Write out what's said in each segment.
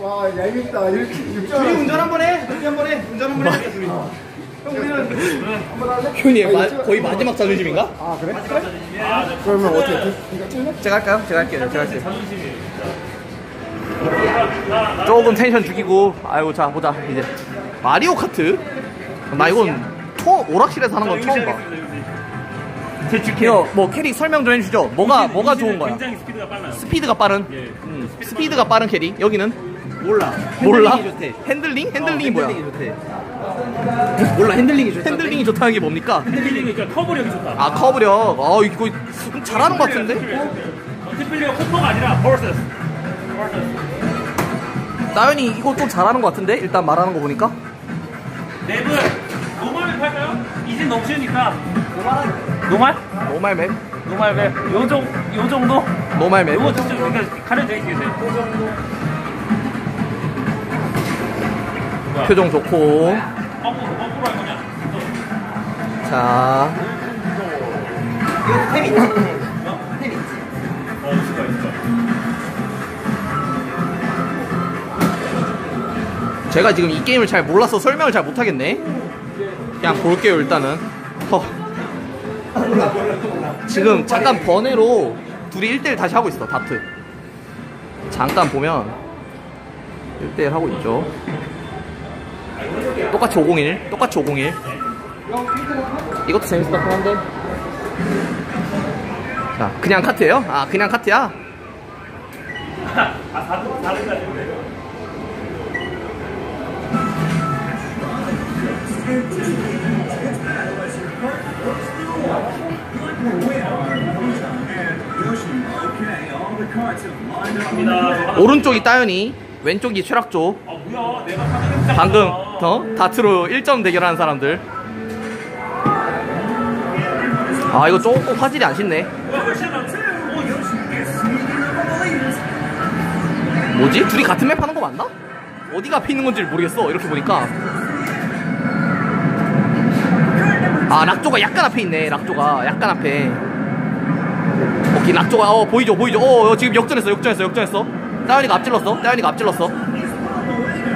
와 얄밉다. 이렇게 둘이 운전 한 번 해. 둘이 한 번 해. 운전 한 번 해. 둘이. 형 우리는 한번 할래? 효니 아, 거의 마지막 자존심인가? 아 그래? 그러면 어떻게? 해? 이거 찍을래? 제가 할까요? 제가 할게요. 제가 할게요. 조금 텐션 죽이고 아이고 자 보자 이제 마리오 카트 나 이건 처음 오락실에서 하는 건 처음 봐. 이거 뭐 캐릭 설명 좀 해주죠. 뭐가 뭐가 좋은 거야? 굉장히 스피드가 빨라요. 스피드가 빠른. 예. 음, 스피드가 빠른 캐릭. 여기는 몰라. 몰라. 핸들링이 좋대. 핸들링? 핸들링이 뭐야? 핸들링이 좋대. 몰라 핸들링이 좋대. 핸들링이 좋다는 게 뭡니까? 스피드니까 커버력이 좋다. 아 커브력. 어 이거 잘하는 것 같은데? 스피드가 코퍼가 아니라 버스스. 나연이 이거 좀 잘하는 것 같은데? 일단 말하는 거 보니까. 랩은 노말을 팔까요? 이젠 너무 쉬우니까. 노말? 노말 맵. 노말 맵. 요, 정, 요 정도? 노말 맵. 요거 진짜 그러니까 가려드릴게요. 요 표정 좋고. 자. 제가 지금 이 게임을 잘 몰라서 설명을 잘 못하겠네. 그냥 볼게요, 일단은. 허. 지금 잠깐 번외로 둘이 1대1 다시 하고 있어, 다트. 잠깐 보면 1대1 하고 있죠. 똑같이 501, 똑같이 501. 이것도 재밌을 것 한데. 자, 그냥 카트예요? 아, 그냥 카트야? 오른쪽이 따연이, 왼쪽이 최락조. 방금 어? 다트로 1점 대결하는 사람들. 아 이거 조금 화질이 안 쉽네. 뭐지? 둘이 같은 맵 하는 거 맞나? 어디가 앞에 있는 건지 모르겠어. 이렇게 보니까. 아 락조가 약간 앞에 있네. 락조가 약간 앞에. 오케이 락조가 어 보이죠 보이죠. 어, 어, 지금 역전했어 역전했어 역전했어. 따연이가 앞질렀어. 따연이가 앞질렀어.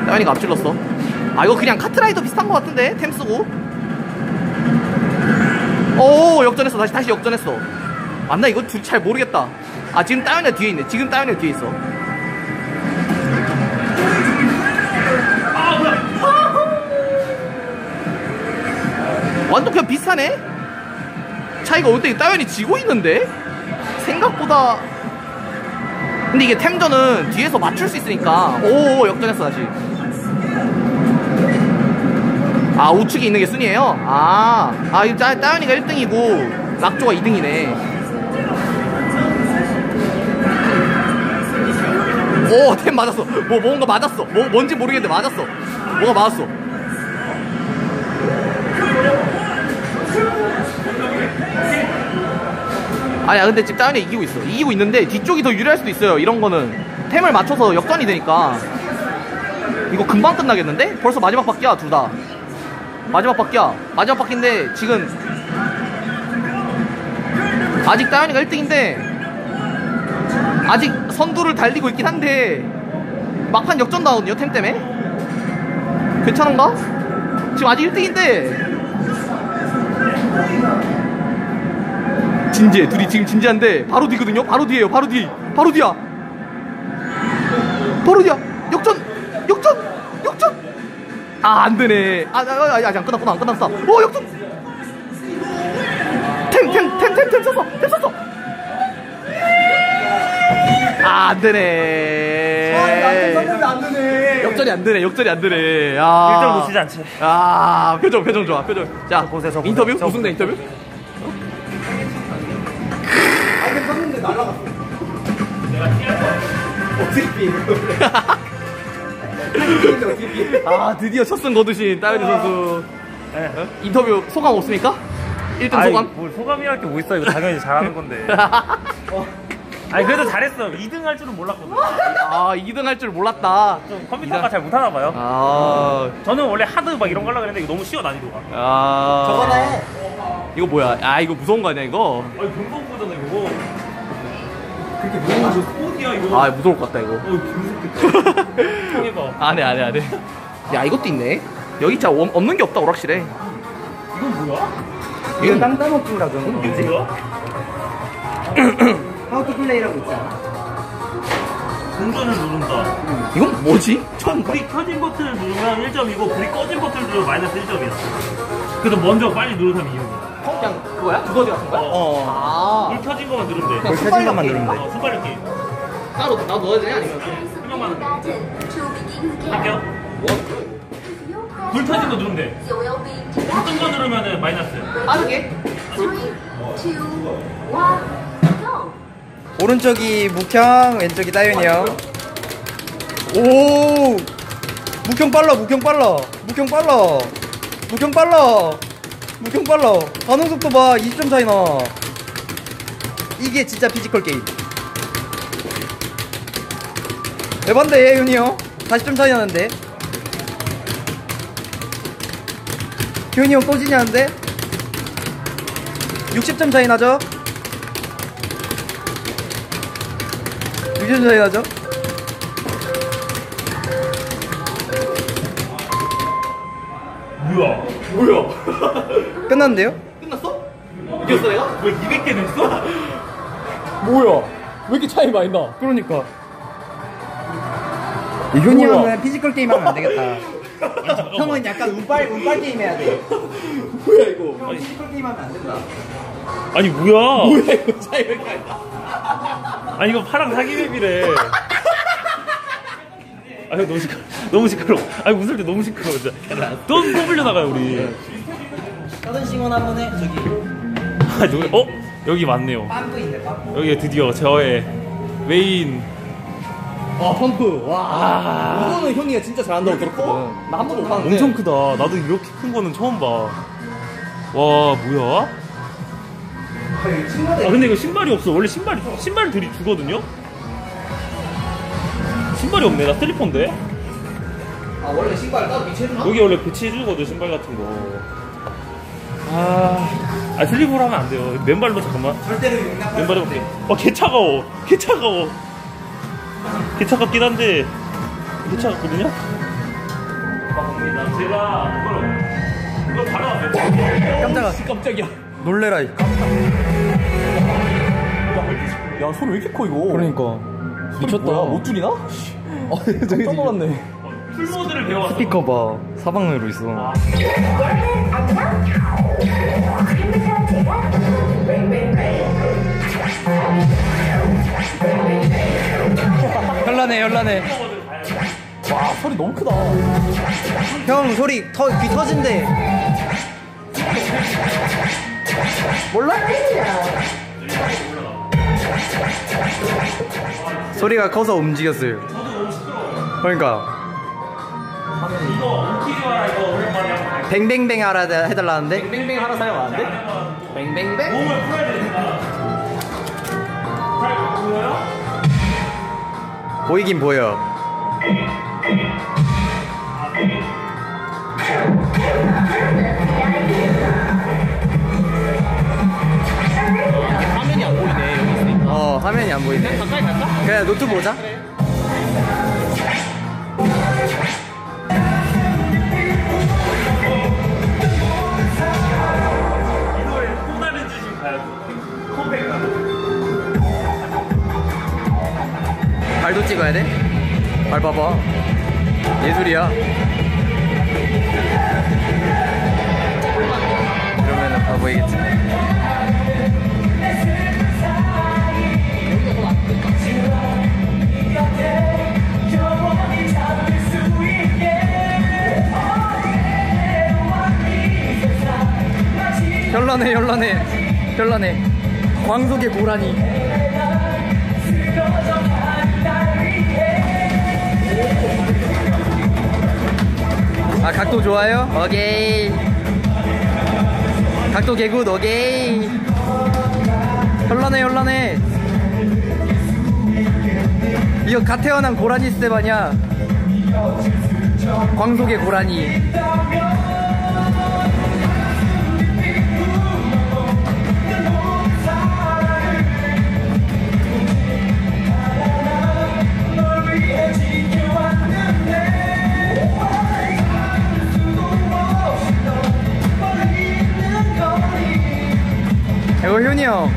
따연이가 앞질렀어. 아 이거 그냥 카트라이더 비슷한 것 같은데 템 쓰고. 오 역전했어 다시 다시 역전했어. 맞나 이거 둘잘 모르겠다. 아 지금 따연이가 뒤에 있네. 지금 따연이가 뒤에 있어. 완전 그냥 비슷하네. 차이가 어때? 따연이 지고 있는데 생각보다. 근데 이게 템전은 뒤에서 맞출 수 있으니까 오 역전했어 다시. 아 우측에 있는 게 순이에요? 아, 아 이거 따, 따연이가 1등이고 락조가 2등이네. 오템 맞았어. 뭐 뭔가 맞았어. 뭐 뭔지 모르겠는데 맞았어. 뭐가 맞았어? 아니야 근데 지금 따연이 이기고 있어. 이기고 있는데 뒤쪽이 더 유리할 수도 있어요. 이런 거는. 템을 맞춰서 역전이 되니까. 이거 금방 끝나겠는데? 벌써 마지막 바퀴야 둘다 마지막 바퀴야. 마지막 바퀴인데 지금 아직 따연이가 1등인데 아직 선두를 달리고 있긴 한데 막판 역전 나거든요 템 때문에. 괜찮은가? 지금 아직 1등인데. 진지해. 둘이 지금 진지한데 바로 뒤거든요? 바로 뒤에요. 바로 뒤. 바로 뒤야. 바로 뒤야 아 안 되네 아, 아, 아, 아직 안 끝났구나 안 끝났어 오 역전 템템템 템템 썼어 템 썼어 아 안 되네 안 되네. 역전이 안 되네 역전이 안 되네 아 1점 놓치지 않지. 아 표정 표정 좋아 표정 자 보세요, 저 보세요. 인터뷰 저 우승대 인터뷰 아이템 썼는데 날라갔어. 어떻게 피해? 어떻게 피해? 아 드디어 첫승 거두신 따윤이 선수 네. 어? 인터뷰 소감 없습니까? 1등 아이, 소감? 뭘 소감이랄 게 뭐 있어. 이거 당연히 잘하는 건데. 아니, 그래도 잘했어. 2등 할 줄은 몰랐거든. 아 2등 할 줄 몰랐다 좀 컴퓨터가 잘 못하나 봐요. 아, 저는 원래 하드 막 이런 거 하려고 했는데 이거 너무 쉬워, 난이도가. 아 저거나 해. 이거 뭐야 아 이거 무서운 거 아니야 이거 아니, 금방 보잖아, 이거. 그렇게 무서운 거 스포디야, 이거. 아 무서울 것 같다 이거 어. 통해봐. 안해 안해 안해 야 이것도 있네 여기 진짜 없- 없는 게 없다 오락실에 이건 뭐야? 이거 땅 따먹기라고 하는 거 뭐야? 하우트 플레이라고 있잖아 동전을 누른다. 이건 뭐지? 처음 불이 켜진 버튼을 누르면 1점이고 불이 꺼진 버튼을 누르면 마이너스 1점이야. 그래서 먼저 빨리 누른 사람이 거야. 그냥 그거야? 두더지 같은 거야? 어. 아불 켜진 것만 누르면 돼. 불 켜진 것만 누르면 돼. 어, 순발력 게임. 따로 나 넣어야 되냐 아니면 game. 할게요. 불 켜진 거 누르면 돼. you will be 어떤 거 누르면은 마이너스. one, go. 오른쪽이 묵형, 왼쪽이 따윤이 형. 오! 묵형 빨라, 묵형 빨라. 묵형 빨라. 묵형 빨라. 묵형 빨라. 반응 속도 봐. 20점 차이 나. 이게 진짜 피지컬 게임. 에반데, 윤이 형. 40점 차이 나는데. 효은이 형 꼬지냐는데? 60점 차이 나죠? 60점 차이 나죠? 뭐야? 뭐야? 끝났는데요? 끝났어? 이겼어 내가? 왜 200개 냈어? 뭐야 왜 이렇게 차이 많이 나? 그러니까. 형은 피지컬 게임 하면 안 되겠다. 형은 약간 운빨, 운빨 게임 해야 돼. 뭐야 이거 형 피지컬 게임 하면 안 된다. 아니 뭐야? 뭐야 이거 차이 왜 이렇게? 아니 이거 파랑 사기맵이래. 아유 너무 시끄러 너무 시끄러. 아니 웃을 때 너무 시끄러워 진짜. 또 뽑으려 나가요 우리. 서든 싱원 한번 해. 저기 아 노래 어 여기 맞네요. 빵도 있네, 빵. 여기 드디어 저의 메인. 와 펌프 와아 이거는 현이가 진짜 잘한다고 들었거든 나 한 번도 못 봤는데 엄청 크다. 나도 이렇게 큰 거는 처음 봐. 와 뭐야? 아 근데 이거 신발이 없어. 원래 신발 들이 주거든요. 신발이 없네. 나 슬리퍼인데. 아 원래 신발 따로 비치해주나? 여기 원래 배치해주거든 신발 같은 거. 아, 아 슬리퍼로 하면 안 돼요. 맨발로 잠깐만. 절대로 용납. 맨발 해볼게. 어, 개 차가워. 개 차가워. 개 차갑긴 한데 개 차갑거든요. 아, 제가 이걸 바로 안 돼. 깜짝아. 깜짝이야 놀래라. 이. 야 소리 왜 이렇게 커 이거 그러니까. 미쳤다. 뭐야 못 줄이나? 아 깜짝 놀랐네 풀모드를 배워왔어. 스피커 봐. 사방으로 있어. 현란해, 현란해. 와 소리 너무 크다 형 소리 터, 귀 터진대. 몰라? 소리가 커서 움직였어요. 그러니까 이거 웃기지 마라 이거 오랜만에 뱅뱅뱅 하라 해달라는데 뱅뱅뱅 하나 사용 안 돼? 뱅뱅뱅? 몸을 풀어야 되니까. 잘 보여요? 보이긴 보여. 화면이 안 보이네 여기 있으니까 어 화면이 안 보이네. 가까이 갈까? 그래 노트북 보자. 이거 봐봐. 예술이야. 그러면은 봐 보이겠지. 현란해, 현란해, 현란해. 광속의 고라니. 아 각도 좋아요? 오케이. 각도 개굿 오케이. 현란해 현란해. 이거 갓 태어난 고라니 스텝 아니야. 광속의 고라니 형.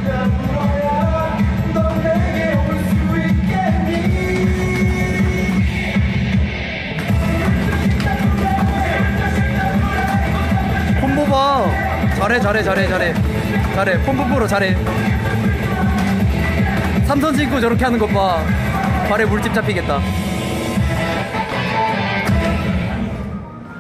콤보 봐. 잘해, 잘해, 잘해, 잘해. 잘해. 프로 잘해. 삼선 신고 저렇게 하는 것 봐. 발에 물집 잡히겠다.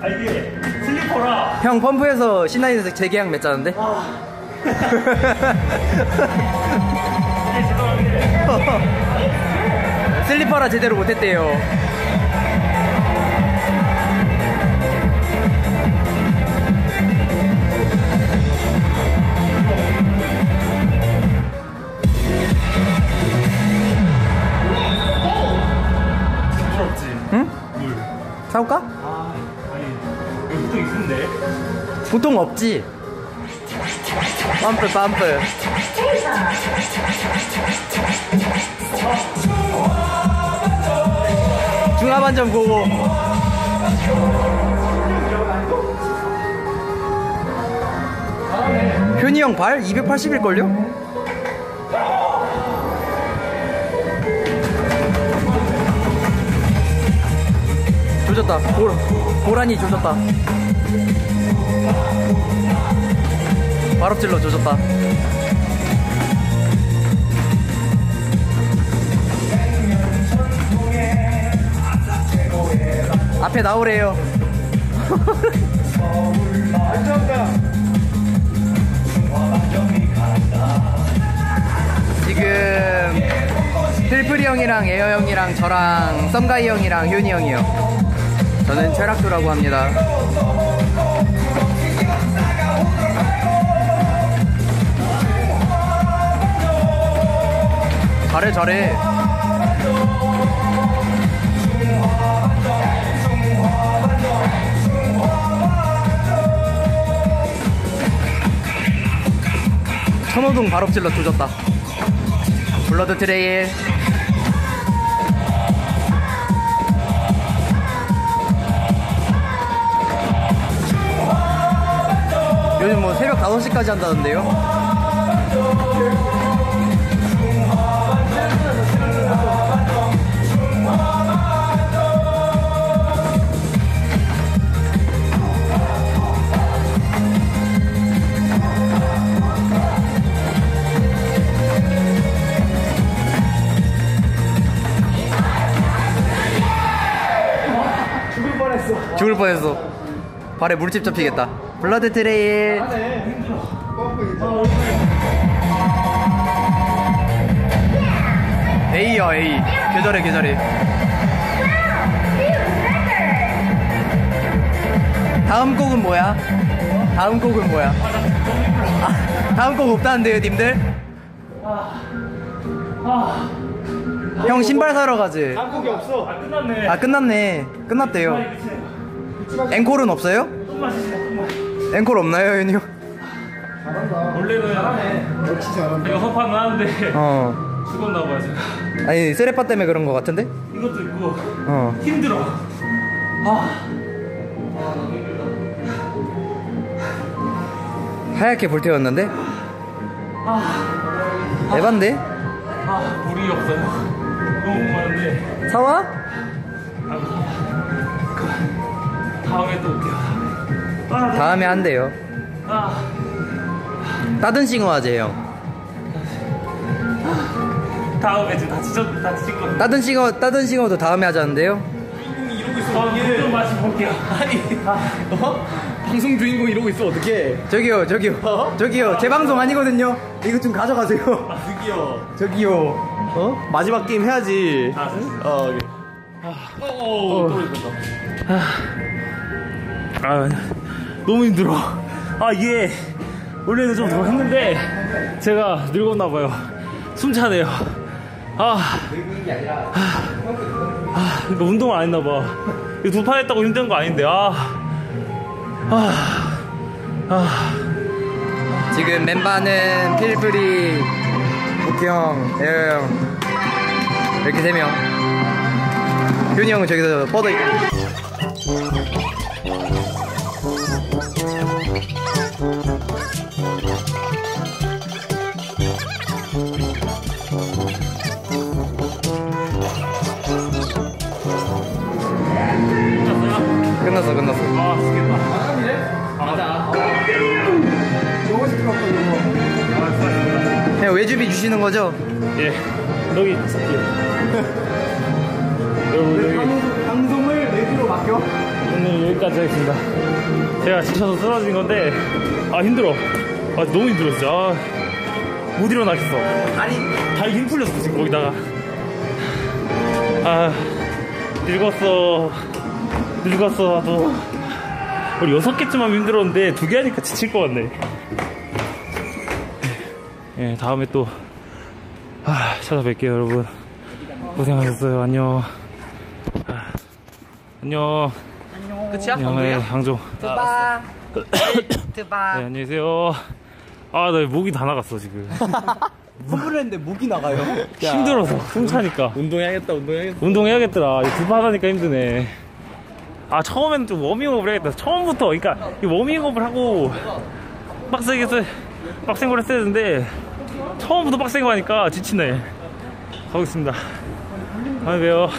아 이게 슬리퍼라. 형 펌프에서 신나이에서 재계약 맺자는데? 죄송한데 슬리퍼라 제대로 못했대요. 부럽지. 응? 물. 사올까? 아 아니 또 있는데. 보통 없지. 빰프 빰프. 중하반점 고고. 현이 형 발 280일걸요? 조졌다. 고, 고라니 조졌다. 찔러 조졌다. 앞에 나오래요. 지금 필프리 형이랑 에어 형이랑 저랑 썸가이 형이랑 효니 형이요. 저는 최락도라고 합니다. 잘해 잘해. 천호동 발업질러 조졌다. 블러드 트레일. 요즘 뭐 새벽 5시까지 한다던데요 죽을 뻔했어. 발에 물집 잡히겠다. 블러드 트레일. A야 A. 계절해 계절해. 다음 곡은 뭐야? 다음 곡은 뭐야? 아, 다음 곡 없다는데요, 님들? 형 신발 사러 가지. 한국이 없어. 아 끝났네. 아 끝났네. 끝났대요. 앵콜은 없어요? 앵콜 없나요, 윤이 형? 원래는 역시 잘한다. 이거 허파는 하는데 어. 죽었나 봐요 제가. 아니 세레파 때문에 그런 거 같은데? 이것도 있고 어. 힘들어. 아. 하얗게 불태웠는데? 아. 에반데? 아 물이 없어요. 너무 많은데. 사와? 아, 그, 다음에 또 올게요. 아, 다음에 한대요. 아, 따든 싱어 하재 형. 다음에 지금 다 지적 다 지진 거. 따든 싱어 따든 싱어도 다음에 하자는데요? 어, 좀 마시 볼게요. 아니, 어? 방송 주인공 이러고 있어 어떡해 저기요 저기요 저기요 제 방송 아니거든요. 이거 좀 가져가세요. 드디어 저기요. 어? 마지막 게임 해야지 아, 어 오케이. 어, 떨어진다 아, 너무 힘들어. 아, 이게, 원래는 좀 더 했는데, 제가 늙었나 봐요. 숨차네요. 아. 아, 이거 운동 안 했나 봐. 이거 두 판 했다고 힘든 거 아닌데, 아. 아. 아. 지금 멤버는 필프리, 우형, 에어 형 이렇게 세 명. 윤이 형은 저기서 뻗어 있고. 끝났어 끝났어. 아 죽겠다 아 맞아. 너무 시끄럽다 그냥 외주비 주시는 거죠? 예 여기 있을게요 여기. 방송, 방송 을 내주로 맡겨? 오늘 여기까지 하겠습니다. 제가 지쳐서 쓰러진 건데, 아, 힘들어. 아, 너무 힘들어, 진짜. 아, 못 일어나겠어. 아니, 다리 힘 풀렸어, 지금 거기다가. 아, 늙었어. 늙었어, 나도. 우리 여섯 개쯤 하면 힘들었는데, 두 개 하니까 지칠 것 같네. 예, 다음에 또, 아, 찾아뵐게요, 여러분. 고생하셨어요. 안녕. 아, 안녕. 끝이야? 안녕, 예, 항종. 드바. 네, 드바. 안녕히 계세요. 아, 나 목이 다 나갔어, 지금. 선물을 했는데 목이 나가요. 힘들어서, 숨 차니까. 운동해야겠다, 운동해야겠다. 운동해야겠더라. 두파 하니까 힘드네. 아, 처음에는 좀 워밍업을 해야겠다. 처음부터, 그러니까, 이 워밍업을 하고, 빡세게, 써- 빡센 걸 했어야 되는데, 처음부터 빡센 거 하니까 지치네. 가보겠습니다. 다음에 봬요.